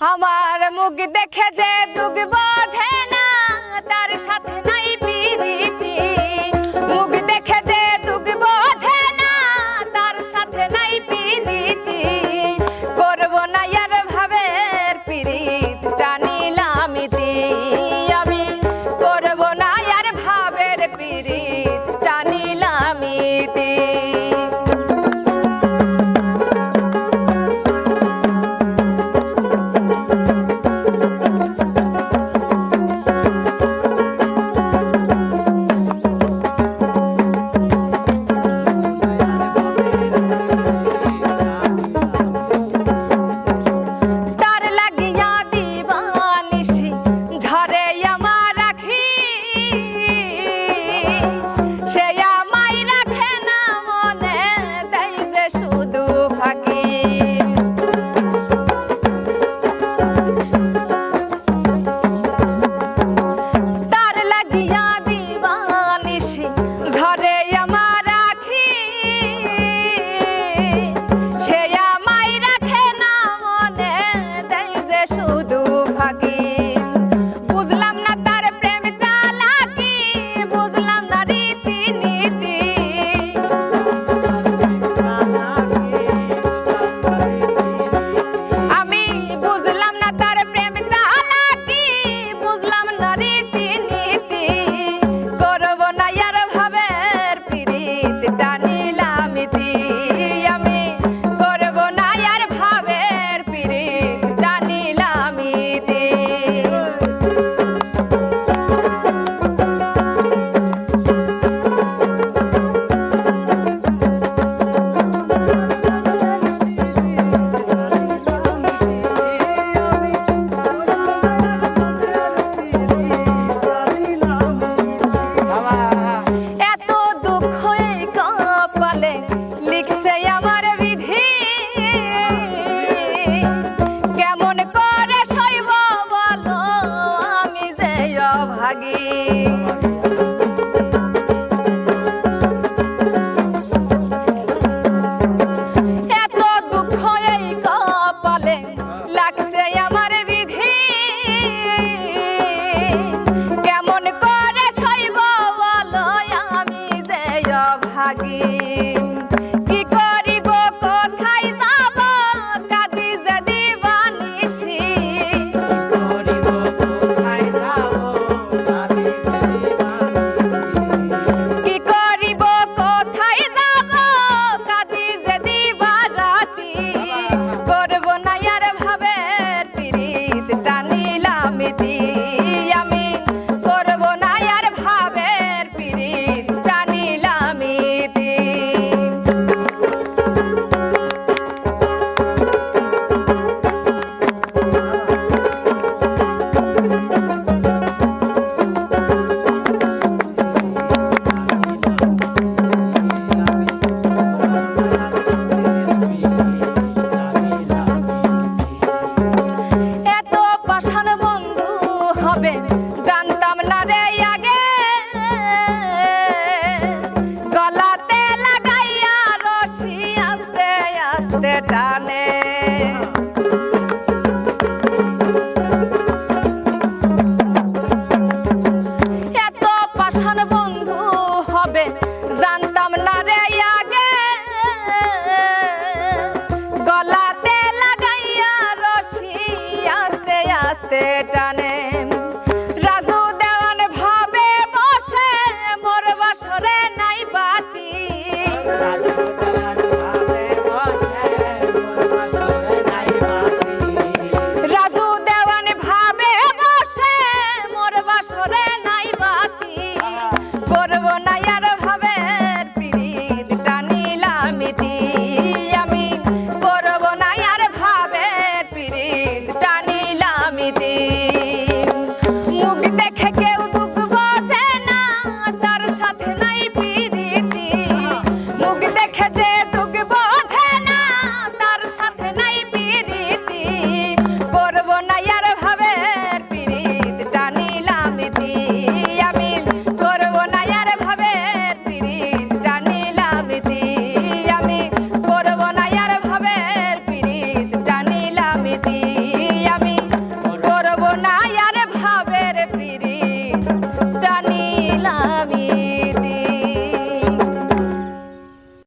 আমার মুখ দেখে যে দুঃখ বোঝে না তার সাথে হবে, জানতাম না রে আগে। গলাতে লাগাইয়া রশি আস্তে আস্তে টানে। বন্ধু হবে, জানতাম না রে আগে। গলাতে লাগাইয়া টানে। করব না।